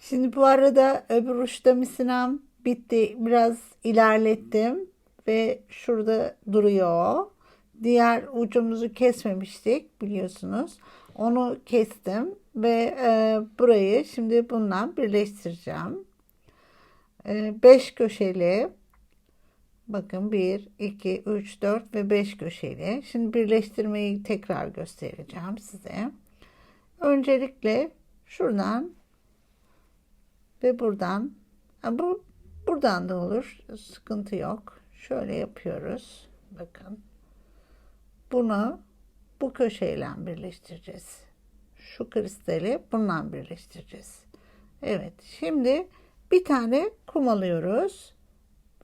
Şimdi bu arada öbür uçta misinam bitti. Biraz ilerlettim ve şurada duruyor. Diğer ucumuzu kesmemiştik biliyorsunuz. Onu kestim ve e, burayı şimdi bununla birleştireceğim. 5 köşeli bakın 1, 2, 3, 4 ve 5 köşeli. Şimdi birleştirmeyi tekrar göstereceğim size. Öncelikle şuradan ve buradan bu buradan da olur. Sıkıntı yok. Şöyle yapıyoruz. Bakın. Bunu bu köşeyle birleştireceğiz. Şu kristali bununla birleştireceğiz. Evet. Şimdi bir tane kum alıyoruz.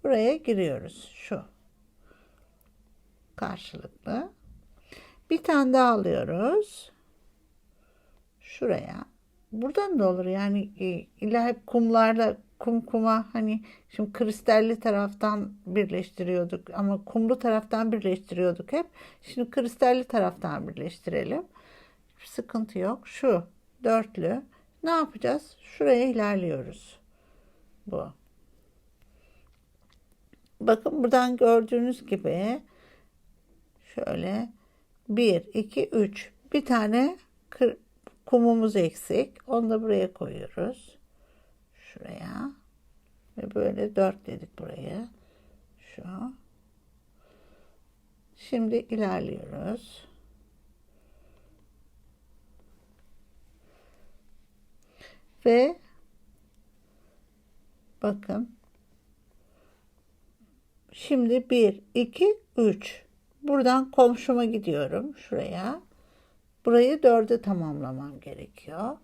Buraya giriyoruz. Şu. Karşılıklı. Bir tane daha alıyoruz. Şuraya. Buradan da olur. Yani e, illa hep kumlarda kum kuma hani şimdi kristalli taraftan birleştiriyorduk ama kumlu taraftan birleştiriyorduk hep. Şimdi kristalli taraftan birleştirelim. Sıkıntı yok. Şu dörtlü. Ne yapacağız? Şuraya ilerliyoruz. Bu. Bakın buradan gördüğünüz gibi şöyle 1, 2, 3 bir tane kumumuz eksik. Onu da buraya koyuyoruz. Şuraya. Ve böyle 4 dedik buraya. Şu. Şimdi ilerliyoruz. Ve bakın Şimdi 1, 2, 3. Buradan komşuma gidiyorum. Şuraya. Burayı 4'e tamamlamam gerekiyor.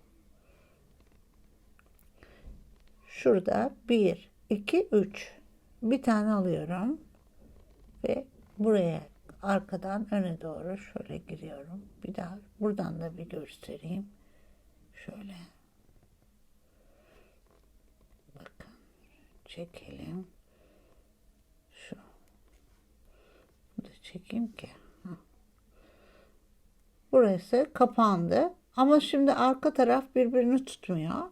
Şurada 1, 2, 3. Bir tane alıyorum. Ve buraya arkadan öne doğru şöyle giriyorum. Bir daha buradan da bir göstereyim. Şöyle. Bakın. Çekelim. çekeyim ki. Burası kapandı. Ama şimdi arka taraf birbirini tutmuyor.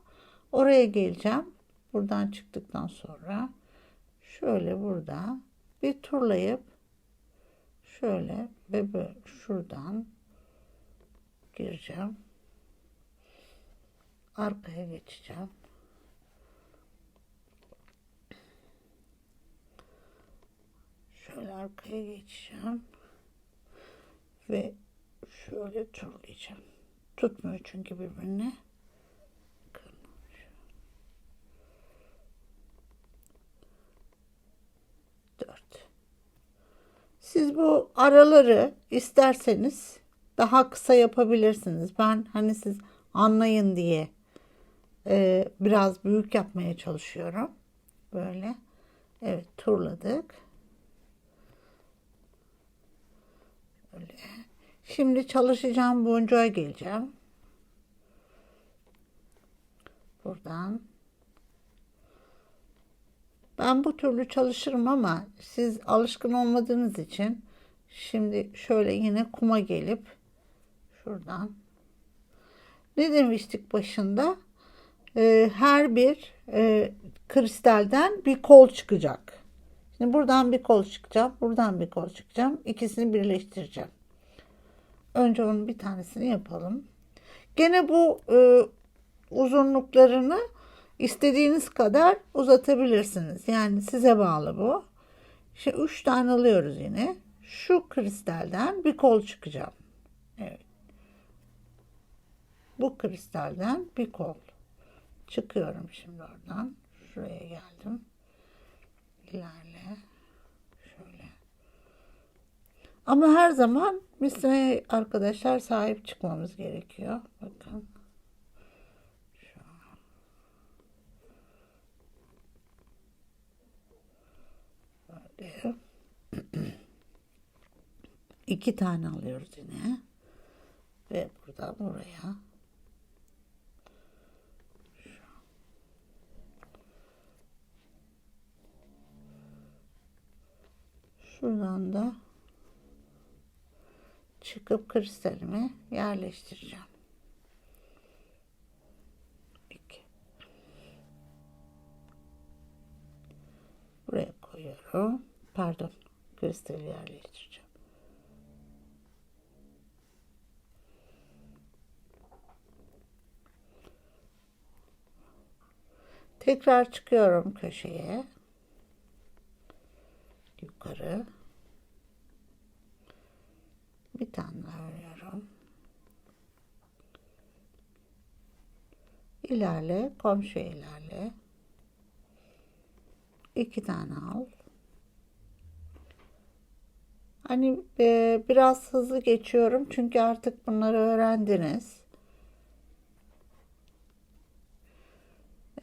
Oraya geleceğim. Buradan çıktıktan sonra şöyle burada bir turlayıp şöyle ve böyle şuradan gireceğim. Arkaya geçeceğim. Şöyle arkaya geçeceğim. Ve şöyle turlayacağım. Tutmuyor çünkü birbirine. Dört. Siz bu araları isterseniz daha kısa yapabilirsiniz. Ben hani siz anlayın diye e, biraz büyük yapmaya çalışıyorum. Böyle. Evet turladık. Öyle. Şimdi çalışacağım boncuğa geleceğim. Buradan. Ben bu türlü çalışırım ama siz alışkın olmadığınız için şimdi şöyle yine kuma gelip şuradan ne demiştik başında? Ee, her bir e, kristalden bir kol çıkacak. Şimdi buradan bir kol çıkacağım. Buradan bir kol çıkacağım. İkisini birleştireceğim. Önce onun bir tanesini yapalım. Gene bu e, uzunluklarını istediğiniz kadar uzatabilirsiniz. Yani size bağlı bu. Şimdi üç tane alıyoruz yine. Şu kristalden bir kol çıkacağım. Evet. Bu kristalden bir kol. Çıkıyorum şimdi oradan. Şuraya geldim ilerle. Ama her zaman misine arkadaşlar sahip çıkmamız gerekiyor. Bakın. Böyle. İki tane alıyoruz yine. Ve burada buraya Şuradan da çıkıp kristalimi yerleştireceğim. İki. Buraya koyuyorum. Pardon. Kristali yerleştireceğim. Tekrar çıkıyorum köşeye. Yukarı. Bir tane örüyorum. İlerle, komşu ilerle. İki tane al. Hani e, biraz hızlı geçiyorum çünkü artık bunları öğrendiniz.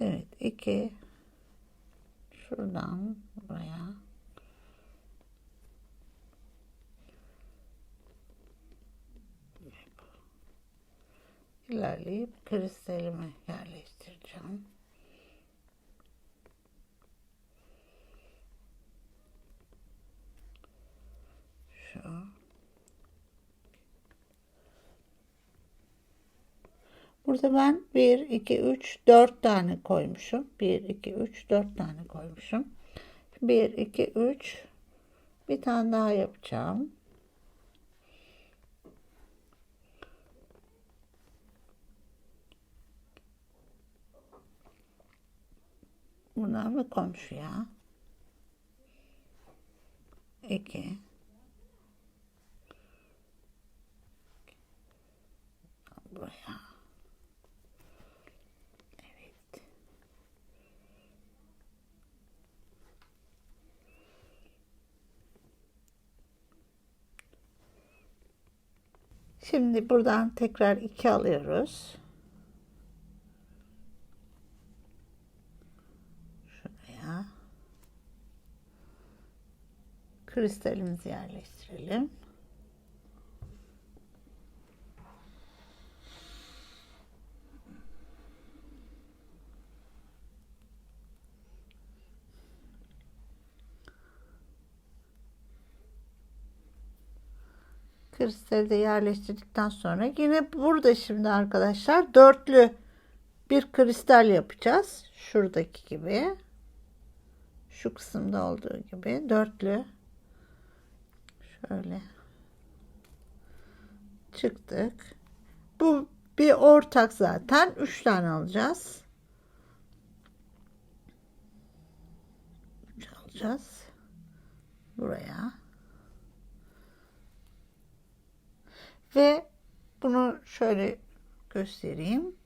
Evet, iki. Şuradan buraya. İlerleyip kristalimi yerleştireceğim. Şu. Burada ben 1, 2, 3, 4 tane koymuşum. 1, 2, 3, 4 tane koymuşum. 1, 2, 3 bir tane daha yapacağım. Bunlar mı komşuya? 2 buraya. Evet. Şimdi buradan tekrar iki alıyoruz. Şuraya. Kristalimizi yerleştirelim. kristali de yerleştirdikten sonra yine burada şimdi arkadaşlar dörtlü bir kristal yapacağız. Şuradaki gibi. Şu kısımda olduğu gibi dörtlü. Şöyle. Çıktık. Bu bir ortak zaten. Üç tane alacağız. Üç alacağız. Buraya. Ve bunu şöyle göstereyim.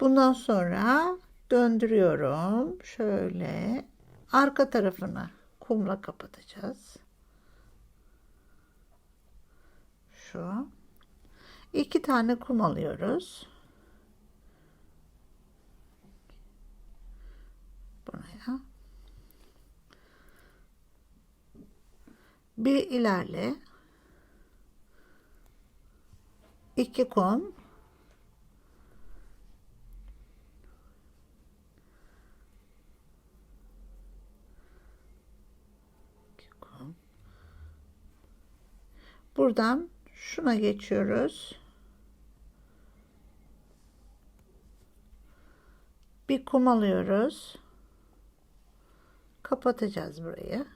Bundan sonra döndürüyorum. Şöyle arka tarafını kumla kapatacağız. Şu. iki tane kum alıyoruz. Buraya. Bir ilerle. 2 kum Buradan şuna geçiyoruz. Bir kum alıyoruz. Kapatacağız burayı.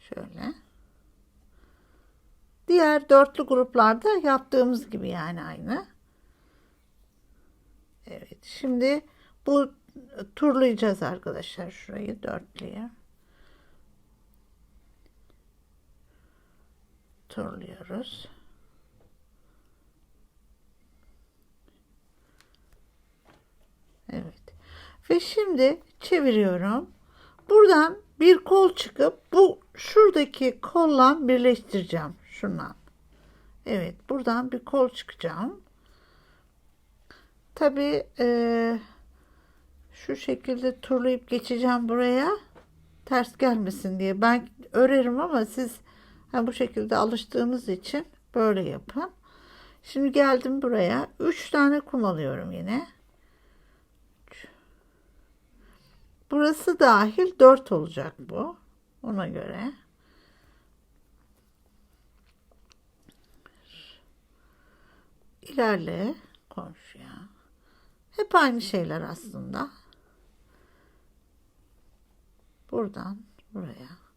Şöyle. Diğer dörtlü gruplarda yaptığımız gibi yani aynı. Evet şimdi bu turlayacağız arkadaşlar şurayı dörtlüye. Turluyoruz. Evet. Ve şimdi çeviriyorum. Buradan bir kol çıkıp bu şuradaki kolla birleştireceğim şundan. Evet buradan bir kol çıkacağım. Tabi e, şu şekilde turlayıp geçeceğim buraya ters gelmesin diye. Ben örerim ama siz yani bu şekilde alıştığınız için böyle yapın. Şimdi geldim buraya. 3 tane kum alıyorum yine. Burası dahil 4 olacak bu. Ona göre. ilerle komşuya. Hep aynı şeyler aslında. buradan buraya.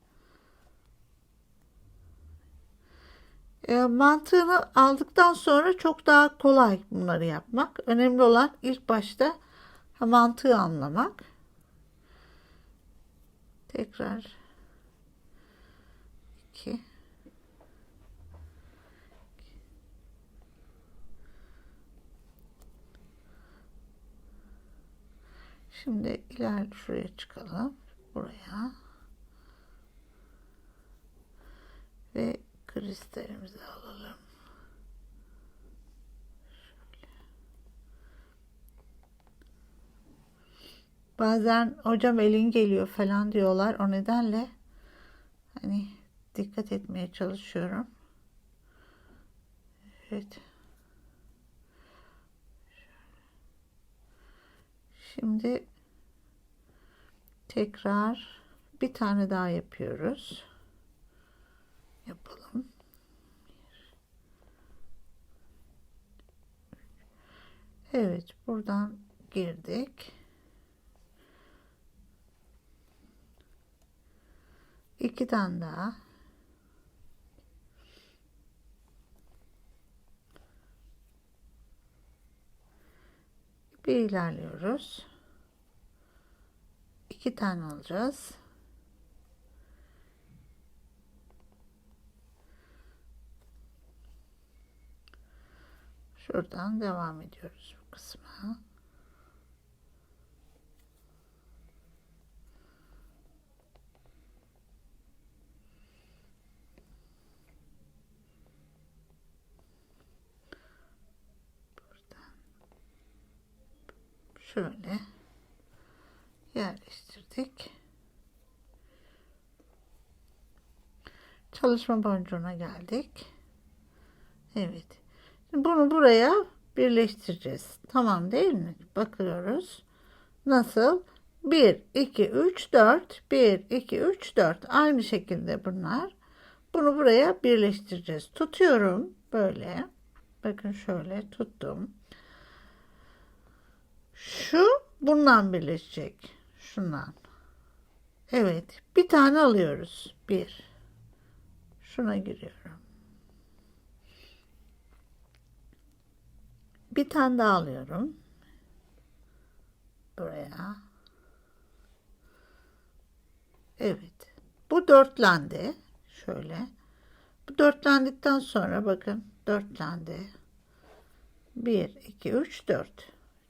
E, mantığını aldıktan sonra çok daha kolay bunları yapmak. Önemli olan ilk başta mantığı anlamak. Tekrar 2 Şimdi iler şuraya çıkalım. Buraya. Ve kristalimizi alalım. Bazen hocam elin geliyor falan diyorlar. O nedenle hani dikkat etmeye çalışıyorum. Evet. Şimdi tekrar bir tane daha yapıyoruz. Yapalım. Evet, buradan girdik. İki tane daha. Bir ilerliyoruz. İki tane alacağız. Şuradan devam ediyoruz bu kısma. Buradan şöyle yerleştirdik. Çalışma boncuğuna geldik. Evet. Bunu buraya birleştireceğiz. Tamam değil mi? Bakıyoruz. Nasıl? 1, 2, 3, 4. 1, 2, 3, 4. Aynı şekilde bunlar. Bunu buraya birleştireceğiz. Tutuyorum böyle. Bakın şöyle tuttum. Şu bundan birleşecek. Şundan. Evet. Bir tane alıyoruz. Bir. Şuna giriyorum. Bir tane daha alıyorum. Buraya. Evet. Bu dörtlendi. Şöyle. Bu dörtlendikten sonra bakın dörtlendi. 1, 2, 3, 4.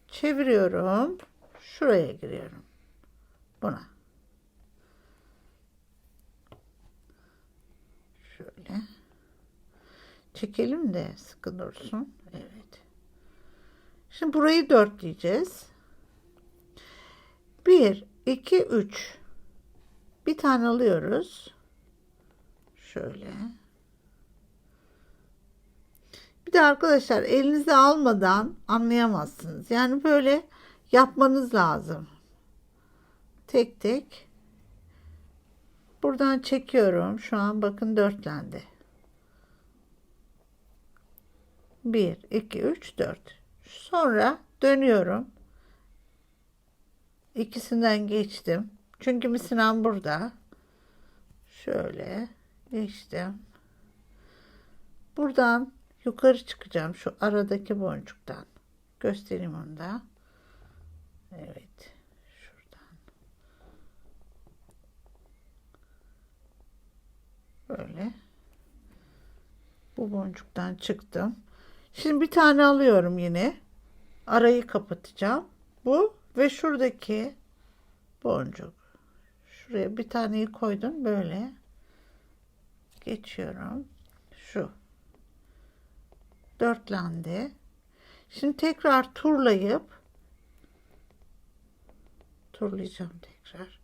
Çeviriyorum. Şuraya giriyorum. Buna. Şöyle. Çekelim de sıkı dursun. Şimdi burayı dörtleyeceğiz. 1, 2, 3. Bir tane alıyoruz. Şöyle. Bir de arkadaşlar elinize almadan anlayamazsınız. Yani böyle yapmanız lazım. Tek tek. Buradan çekiyorum. Şu an bakın dörtlendi. 1, 2, 3, 4. Sonra dönüyorum. İkisinden geçtim. Çünkü misinan burada. Şöyle geçtim. Buradan yukarı çıkacağım şu aradaki boncuktan. Göstereyim onu da. Evet. Şuradan. Böyle. Bu boncuktan çıktım. Şimdi bir tane alıyorum yine. Arayı kapatacağım. Bu ve şuradaki boncuk. Şuraya bir taneyi koydum böyle. Geçiyorum. Şu. Dörtlendi. Şimdi tekrar turlayıp turlayacağım tekrar.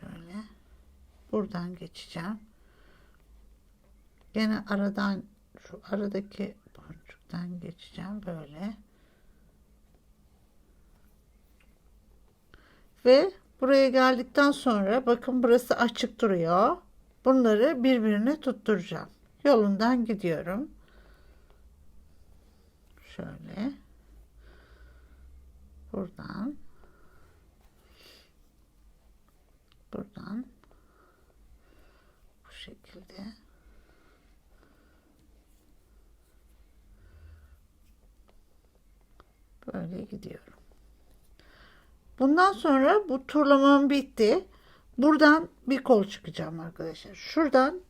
Şöyle. Buradan geçeceğim. Yine aradan şu aradaki boncuktan geçeceğim böyle. Ve buraya geldikten sonra bakın burası açık duruyor. Bunları birbirine tutturacağım. Yolundan gidiyorum. Şöyle. Buradan. buradan bu şekilde böyle gidiyorum. Bundan sonra bu turlamam bitti. Buradan bir kol çıkacağım arkadaşlar. Şuradan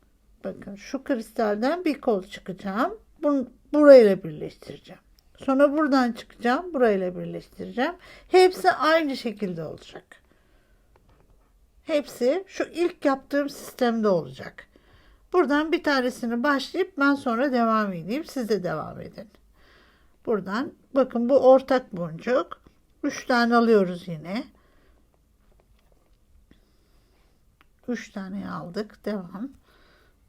bakın şu kristalden bir kol çıkacağım. Bunu burayla birleştireceğim. Sonra buradan çıkacağım. Burayla birleştireceğim. Hepsi aynı şekilde olacak. Hepsi şu ilk yaptığım sistemde olacak. Buradan bir tanesini başlayıp ben sonra devam edeyim. Siz de devam edin. Buradan bakın bu ortak boncuk. 3 tane alıyoruz yine. 3 tane aldık. Devam.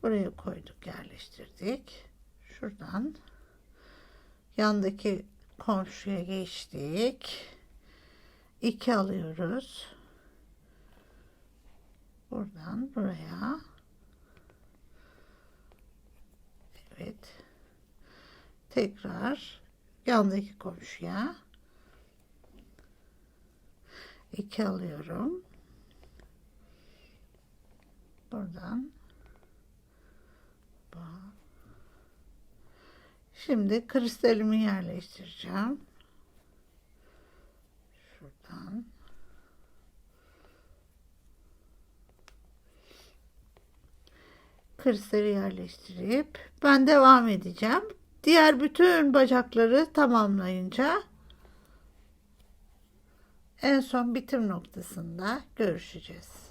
Buraya koyduk, yerleştirdik. Şuradan yandaki komşuya geçtik. 2 alıyoruz. Buradan buraya. Evet. Tekrar yandaki komşuya. 2 alıyorum. Buradan. Bu. Şimdi kristalimi yerleştireceğim. Şuradan. Kristali yerleştirip ben devam edeceğim. Diğer bütün bacakları tamamlayınca en son bitim noktasında görüşeceğiz.